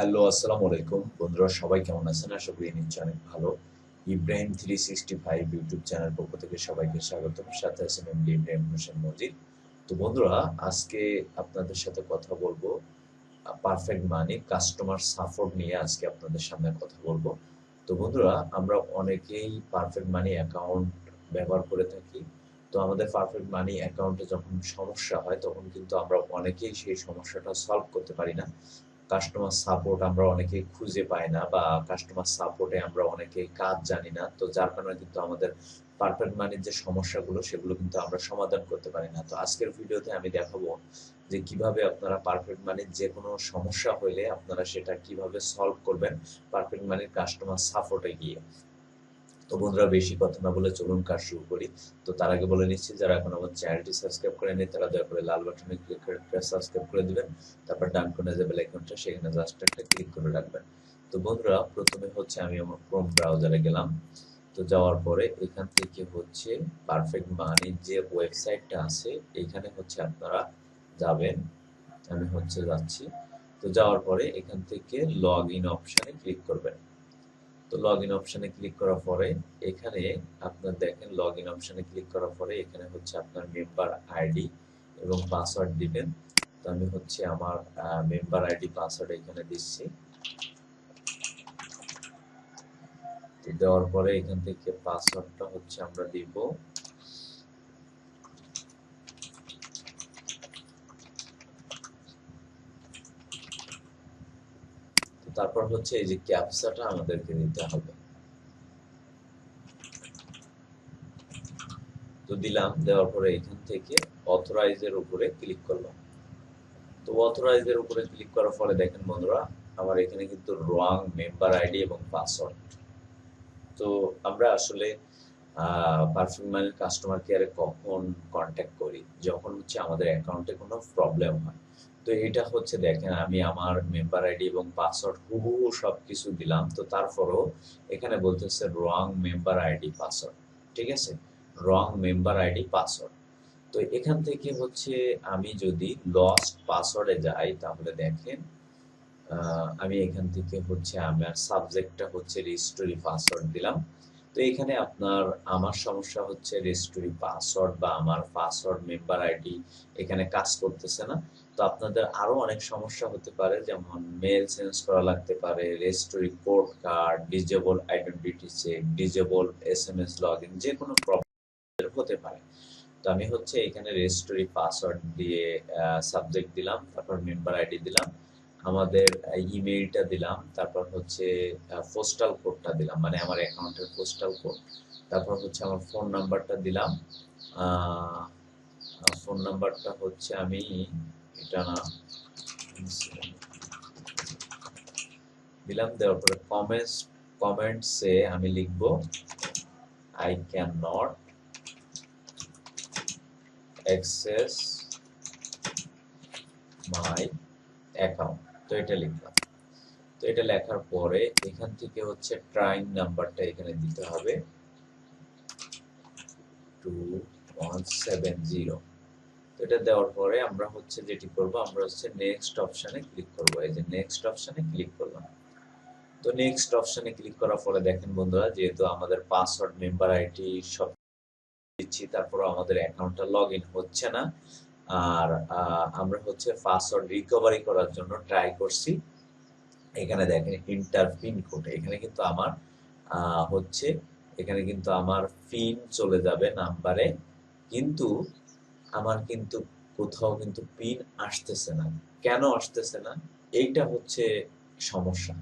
Hello, আসসালামু আলাইকুম। বন্ধুরা, সবাই কেমন আছেন? আশা করি নিশ্চয় অনেক ভালো। Ibrahim three sixty five YouTube channel পক্ষ থেকে সবাইকে স্বাগত সাথে আছেন এমডি ইব্রাহিম হোসেন মজিদ। তো বন্ধুরা, আজকে আপনাদের সাথে কথা বলব পারফেক্ট মানি কাস্টমার সাপোর্ট নিয়ে আজকে আপনাদের সামনে কথা বলব। তো বন্ধুরা, আমরা অনেকেই পারফেক্ট মানি অ্যাকাউন্ট ব্যবহার করে থাকি। তো আমাদের পারফেক্ট মানি অ্যাকাউন্টে যখন সমস্যা হয়, তখন কিন্তু আমরা অনেকেই সেই সমস্যাটা সলভ করতে পারি না। কাস্টমার সাপোর্ট আমরা অনেকে খুঁজে পাই না বা কাস্টমার সাপোর্টে আমরা অনেকে কাজ জানি না। তো যার কারণে কিন্তু আমাদের পারফেক্ট মানির যে সমস্যাগুলো, সেগুলো কিন্তু আমরা সমাধান করতে পারি না। তো আজকের ভিডিওতে আমি দেখাবো যে কীভাবে আপনারা পারফেক্ট মানির যে কোনো সমস্যা হইলে আপনারা সেটা কীভাবে সলভ করবেন পারফেক্ট মানির কাস্টমার সাপোর্টে গিয়ে। তো বন্ধুরা বেশি কথা না বলে চলুন কাজ শুরু করি। তো তার আগে বলে নিচ্ছি, যারা এখন আমার চ্যানেলটি সাবস্ক্রাইব করেনি তারা দয়া করে লাল বাটনে ক্লিক করে সাবস্ক্রাইব করে দিবেন। তারপর ডান কোণে যে বেল আইকনটা সেখানে জাস্ট একটা ক্লিক করে রাখবেন। তো বন্ধুরা, প্রথমে হচ্ছে আমি আমার ক্রোম ব্রাউজারে গেলাম। তো যাওয়ার পরে এখান থেকে হচ্ছে পারফেক্ট মানির যে ওয়েবসাইটটা আছে, এখানে হচ্ছে আপনারা যাবেন। আমি হচ্ছে যাচ্ছি। তো যাওয়ার পরে এখান থেকে লগ ইন অপশানে ক্লিক করবেন। তো লগ ইন অপশানে ক্লিক করার পরে এখানে আপনার দেখেন লগ ইন অপশানে ক্লিক করার পরে এখানে হচ্ছে আপনার মেম্বার আইডি এবং পাসওয়ার্ড দিবেন। তো আমি হচ্ছে আমার মেম্বার আইডি পাসওয়ার্ড এখানে দিচ্ছি। দেওয়ার পরে এখান থেকে পাসওয়ার্ডটা হচ্ছে আমরা দিব। তারপর হচ্ছে এই যে ক্যাপসাটা আমাদেরকে নিতে হবে। তো দিলাম, দেওয়ার পরে এখান থেকে অথরাইজের উপরে ক্লিক করলাম। তো অথরাইজের উপরে ক্লিক করার ফলে দেখেন বন্ধুরা, আমার এখানে কিন্তু রং মেম্বার আইডি এবং পাসওয়ার্ড তো আমরা আসলে পারফিউম কাস্টমার কেয়ারে কখন কন্ট্যাক্ট করি? যখন হচ্ছে আমাদের অ্যাকাউন্টে কোনো প্রবলেম হয়। তো এটা হচ্ছে দেখেন, আমি আমার মেম্বার আইডি এবং পাসওয়ার্ড হুবহু সব কিছু দিলাম। তো তারপরও এখানে বলতেছে রং মেম্বার আইডি পাসওয়ার্ড ঠিক আছে? রং মেম্বার আইডি পাসওয়ার্ড তো এখান থেকে হচ্ছে আমি যদি লস্ট পাসওয়ার্ডে যাই, তাহলে দেখেন আমি এখান থেকে হচ্ছে আমার সাবজেক্টটা হচ্ছে রিস্টোরি পাসওয়ার্ড দিলাম। তো এখানে আপনার, আমার সমস্যা হচ্ছে রেজিস্ট্রি পাসওয়ার্ড বা আমার পাসওয়ার্ড মেম্বার আইডি এখানে কাজ করতেছে না। তো আপনাদের আরও অনেক সমস্যা হতে পারে, যেমন মেল চেঞ্জ করা লাগতে পারে registry code card disable identity check disable S M S log in যে কোনো প্রবলেম হতে পারে। তো আমি হচ্ছে এখানে রেজিস্ট্রি পাসওয়ার্ড দিয়ে সাবজেক্ট দিলাম, তারপর মেম্বার আইডি দিলাম। আমাদের ইমেইলটা দিলাম, তারপর হচ্ছে পোস্টাল কোডটা দিলাম মানে আমার অ্যাকাউন্টের পোস্টাল কোড তারপর হচ্ছে আমার ফোন নাম্বারটা দিলাম ফোন নাম্বারটা হচ্ছে আমি, এটা না, দিলাম, দেওয়ার পরে কমেন্টস কমেন্টসে আমি লিখব I can not access my account তো এটা লিখলাম। তো এটা লেখার পরে এখান থেকে হচ্ছে ট্রাইং নাম্বারটা এখানে দিতে হবে। টু ওয়ান সেভেন জিরো তো এটা দেওয়ার পরে আমরা হচ্ছে যেটি করব, আমরা হচ্ছে নেক্সট অপশানে ক্লিক করব। এই যে নেক্সট অপশানে ক্লিক করলাম। তো নেক্সট অপশানে ক্লিক করার পরে দেখেন বন্ধুরা, যেহেতু আমাদের পাসওয়ার্ড মেম্বার আইডি সব দিচ্ছি তারপর আমাদের অ্যাকাউন্টটা লগ হচ্ছে না আর আমরা হচ্ছে পাসওয়ার্ড রিকভারি করার জন্য ট্রাই করছি। এখানে দেখেন ইন্টার পিন কোড এখানে কিন্তু আমার হচ্ছে, এখানে কিন্তু আমার পিন চলে যাবে নাম্বারে কিন্তু আমার কিন্তু কোথাও কিন্তু পিন আসতেছে না। কেন আসতেছে না? এইটা হচ্ছে সমস্যা।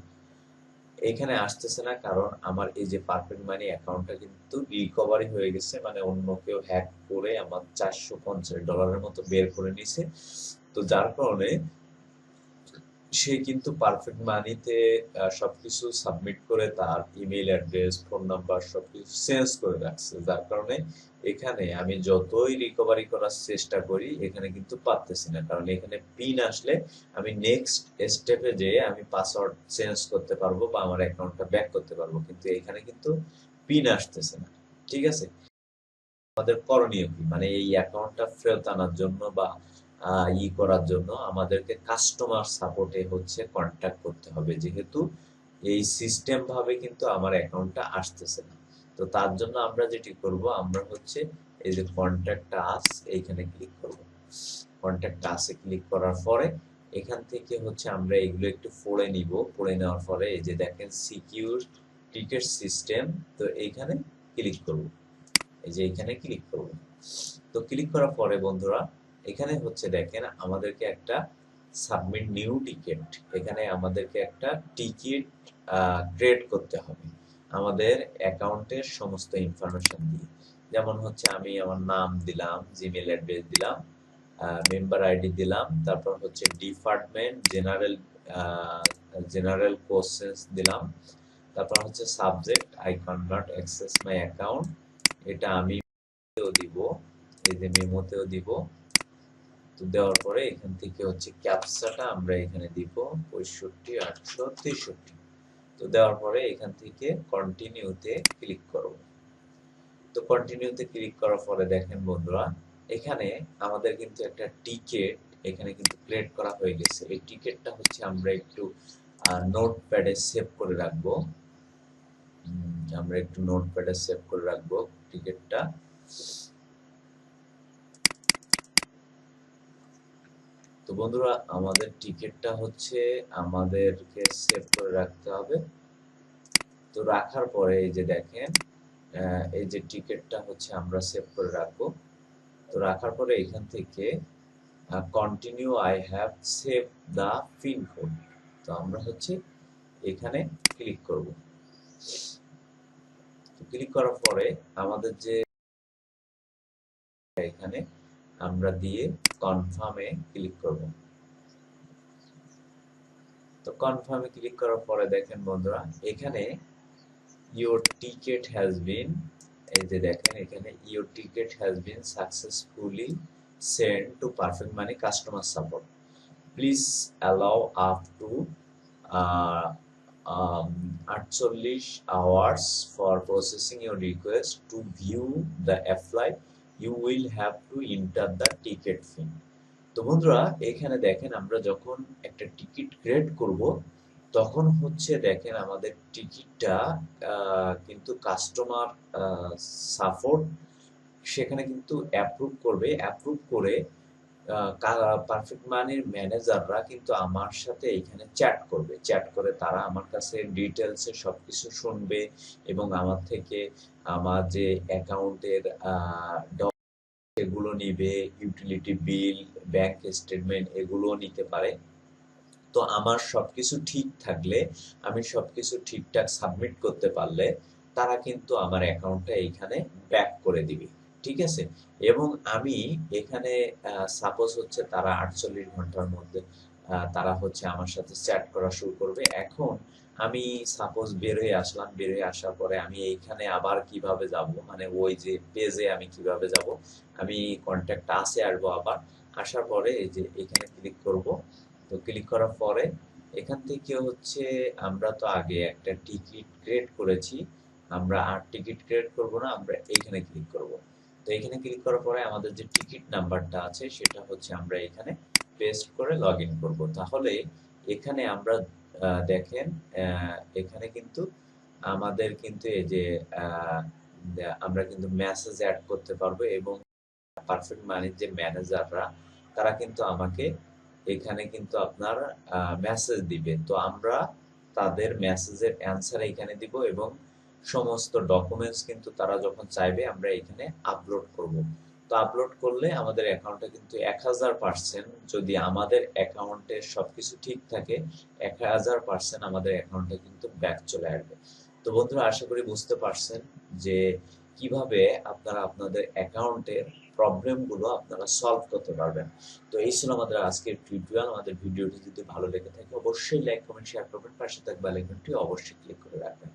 এখানে আসতেছে না কারণ আমার এই যে পারফেক্ট মানি অ্যাকাউন্টটা কিন্তু রিকভারি হয়ে গেছে মানে অন্য কেউ হ্যাক করে আমার চারশো পঞ্চাশ ডলারের মতো বের করে নিছে তো যার কারণে সে কিন্তু পারফেক্ট মানিতে সবকিছু সাবমিট করে তার ইমেল অ্যাড্রেস ফোন নাম্বার সবকিছু চেঞ্জ করে রাখছে। যার কারণে এখানে আমি যতই রিকভারি করার চেষ্টা করি, এখানে কিন্তু পারতেছি না। কারণ এখানে পিন আসলে আমি নেক্সট স্টেপে যেয়ে আমি পাসওয়ার্ড চেঞ্জ করতে পারব বা আমার অ্যাকাউন্টটা ব্যাক করতে পারব। কিন্তু এখানে কিন্তু পিন আসতেছে না। ঠিক আছে? আমাদের করণীয় কি? মানে এই অ্যাকাউন্টটা ফেরত আনার জন্য বা ই করার জন্য আমাদেরকে কাস্টমার সাপোর্টে হচ্ছে কন্ট্যাক্ট করতে হবে। যেহেতু এই সিস্টেম ভাবে কিন্তু আমার অ্যাকাউন্টটা আসতেছে না। তো তার জন্য আমরা যেটি করব, আমরা হচ্ছে এই যে কন্ট্যাক্ট আস এইখানে ক্লিক করব। কন্ট্যাক্ট আসে ক্লিক করার পরে এখান থেকে হচ্ছে আমরা এগুলো একটু পড়ে নিব। পড়ে নেওয়ার পরে এই যে দেখেন সিকিউর টিকেট সিস্টেম তো এইখানে ক্লিক করব। এই যে এখানে ক্লিক করব। তো ক্লিক করার পরে বন্ধুরা এখানে হচ্ছে দেখেন আমাদেরকে একটা সাবমিট নিউ টিকেট, এখানে আমাদেরকে একটা টিকিট ক্রিয়েট করতে হবে আমাদের অ্যাকাউন্টের সমস্ত ইনফরমেশন দিয়ে। যেমন হচ্ছে আমি আমার নাম দিলাম জিমেল অ্যাড্রেস দিলাম মেম্বার আইডি দিলাম, তারপর হচ্ছে ডিপার্টমেন্ট জেনারেল জেনারেল কোশ্চেন্স দিলাম, তারপর হচ্ছে subject I can not access my account এটা আমি দিব, এই যে মেমোতেও দিব তো দেওয়ার পরে এখান থেকে হচ্ছে ক্যাপসাটা আমরা এখানে দিব পঁয়ষট্টি, আটশো, তেষট্টি। তো দেওয়ার পরে এখান থেকে কন্টিনিউতে ক্লিক করব। তো কন্টিনিউতে ক্লিক করার পরে দেখেন বন্ধুরা, এখানে আমাদের কিন্তু একটা টিকেট এখানে কিন্তু ক্রিয়েট করা হয়ে গেছে। এই টিকেটটা হচ্ছে আমরা একটু নোটপ্যাডে সেভ করে রাখব। আমরা একটু নোটপ্যাডে সেভ করে রাখব টিকেটটা তো বন্ধুরা, আমাদের টিকিটটা হচ্ছে আমাদেরকে সেভ করে রাখতে হবে। তো রাখার পরে এই যে দেখেন এই যে টিকিটটা হচ্ছে আমরা সেভ করে রাখব। তো রাখার পরে এখান থেকে continue I have save the pin code তো আমরা হচ্ছে এখানে ক্লিক করব। ক্লিক করার পরে আমাদের যে এখানে আমরা দিয়ে কনফার্মে ক্লিক করব। তো কনফার্মে ক্লিক করার পরে দেখেন বন্ধুরা, এখানে ইওর টিকেট হ্যাজ বিন এই যে দেখেন এখানে your ticket has been successfully send to Perfect Money customer support please allow up to আটচল্লিশ hours for processing your request to view the apply you will have to enter the ticket PIN তো বন্ধুরা, এখানে দেখেন আমরা যখন একটা ticket create করব, তখন হচ্ছে দেখেন আমাদের টিকিটটা কিন্তু কাস্টমার সাপোর্ট সেখানে কিন্তু অ্যাপ্রুভ করবে। অ্যাপ্রুভ করে পারফেক্ট মানির ম্যানেজাররা কিন্তু আমার সাথে এখানে চ্যাট করবে। চ্যাট করে তারা আমার কাছে ডিটেলসে সবকিছু শুনবে এবং আমার থেকে আমার যে অ্যাকাউন্টের এগুলো নিবে ইউটিলিটি বিল ব্যাংক স্টেটমেন্ট এগুলো নিতে পারে। তো আমার সবকিছু ঠিক থাকলে, আমি সবকিছু ঠিকঠাক সাবমিট করতে পারলে তারা কিন্তু আমার অ্যাকাউন্টটা এইখানে ব্যাক করে দিবে। ঠিক আছে? এবং আমি এখানে সাপোজ হচ্ছে তারা আটচল্লিশ ঘণ্টার মধ্যে তারা হচ্ছে আমার সাথে চ্যাট করা শুরু করবে। এখন আমি সাপোজ বের হয়ে আসলাম, বের হয়ে আসার পরে আমি এইখানে আবার কীভাবে যাব? মানে ওই যে পেজে আমি কীভাবে যাব? আমি কন্ট্যাক্ট আসে আসব আবার। আসার পরে এই যে এখানে ক্লিক করব। তো ক্লিক করার পরে এখান থেকে হচ্ছে আমরা তো আগে একটা টিকিট ক্রিয়েট করেছি। আমরা আর টিকিট ক্রিয়েট করব না, আমরা এইখানে ক্লিক করব। তো এখানে ক্লিক করার পরে আমাদের যে টিকিট নাম্বারটা আছে, সেটা হচ্ছে আমরা এখানে পেস্ট করে লগ ইন করব। তাহলে এখানে আমরা দেখেন এখানে কিন্তু আমাদের কিন্তু এই যে আমরা কিন্তু মেসেজ অ্যাড করতে পারব এবং পারফেক্ট মানির যে ম্যানেজাররা তারা কিন্তু আমাকে এখানে কিন্তু আপনার মেসেজ দিবে। তো আমরা তাদের মেসেজের অ্যান্সার এখানে দিব এবং সমস্ত ডকুমেন্টস কিন্তু তারা যখন চাইবে, আমরা এখানে আপলোড করব। তো আপলোড করলে আমাদের অ্যাকাউন্টে কিন্তু এক হাজার পার্সেন্ট যদি আমাদের অ্যাকাউন্টে সবকিছু ঠিক থাকে, এক হাজার পার্সেন্ট আমাদের অ্যাকাউন্টে কিন্তু ব্যাক চলে আসবে। তো বন্ধুরা, আশা করি বুঝতে পারছেন যে কীভাবে আপনারা আপনাদের অ্যাকাউন্টের প্রবলেমগুলো আপনারা সলভ করতে পারবেন। তো এই ছিল আমাদের আজকের টিউটোরিয়াল আমাদের ভিডিওটি যদি ভালো লেগে থাকে, অবশ্যই লাইক কমেন্ট শেয়ার করবেন। পাশে থাকবে আইকনটি অবশ্যই ক্লিক করে রাখবেন।